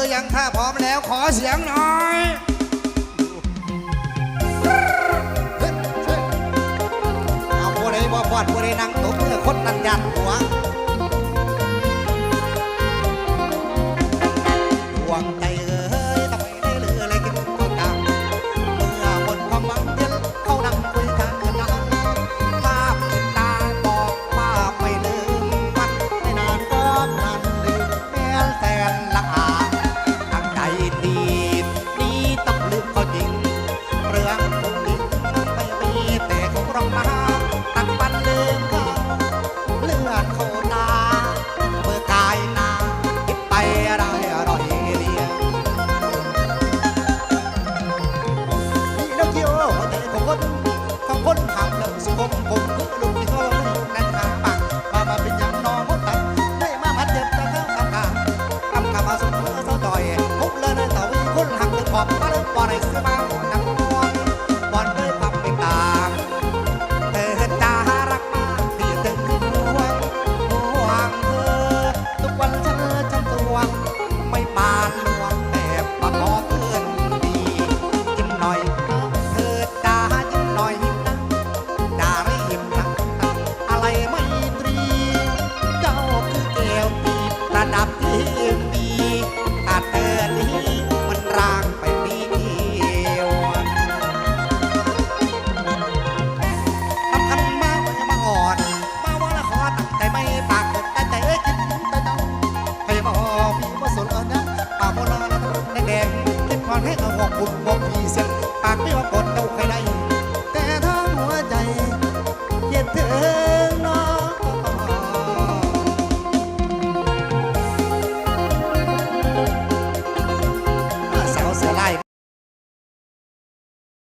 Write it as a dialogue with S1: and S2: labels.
S1: รือยังถ้าพร้อมแล้วขอเสียงหน่อยเอาผู้ใดบ่ฟอดผู้ไดนั่งตกเนื้อคนนั่นยันหัวดวงใจ อยฮุบเลยนะเต่าคนหักตึงขอบมาเริ่ปอดไอ้ซื้อมา